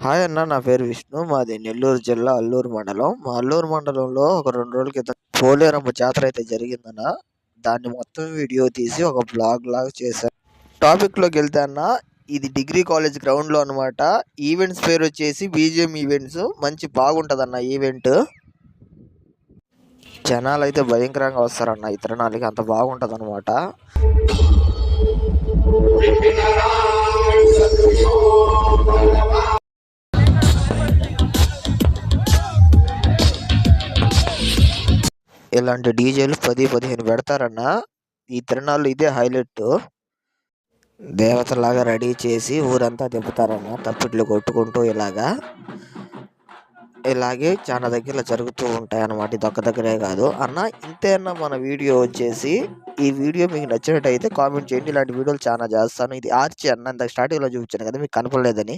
Hi అన్న నా పేరు విష్ణు. మాది నెల్లూరు జిల్లా అల్లూరు మండలం. మా అల్లూరు మండలంలో ఒక రెండు రోజుల క్రితం పోలేరమ్మ జాతర అయితే జరిగిందన్న. దాన్ని మొత్తం వీడియో తీసి ఒక బ్లాగ్ లాగా చేశాను టాపిక్లోకి వెళ్తే అన్న ఇది డిగ్రీ కాలేజ్ గ్రౌండ్లో అనమాట ఈవెంట్స్ పేరు వచ్చేసి బీజిఎం ఈవెంట్స్ మంచి బాగుంటుంది అన్న ఈవెంట్ జనాలు అయితే భయంకరంగా వస్తారన్న ఈ తిరణాలకి అంత బాగుంటుంది అనమాట ఇలాంటి డీజేలు పది పదిహేను పెడతారన్న ఈ తిరణాలు ఇదే హైలైట్. దేవతలాగా రెడీ చేసి ఊరంతా తిప్పుతారన్న తప్పిట్లు కొట్టుకుంటూ ఇలాగా. ఇలాగే చాలా దగ్గర జరుగుతూ ఉంటాయి అన్నమాట ఇది ఒక్క దగ్గరే కాదు. అన్న ఇంతే మన వీడియో వచ్చేసి? ఈ వీడియో మీకు నచ్చినట్టయితే కామెంట్ చేయండి. ఇలాంటి వీడియోలు చాలా చేస్తాను. ఇది ఆర్చి అన్న ఇంత స్టార్టింగ్లో చూపించాను కదా మీకు కనపడలేదని.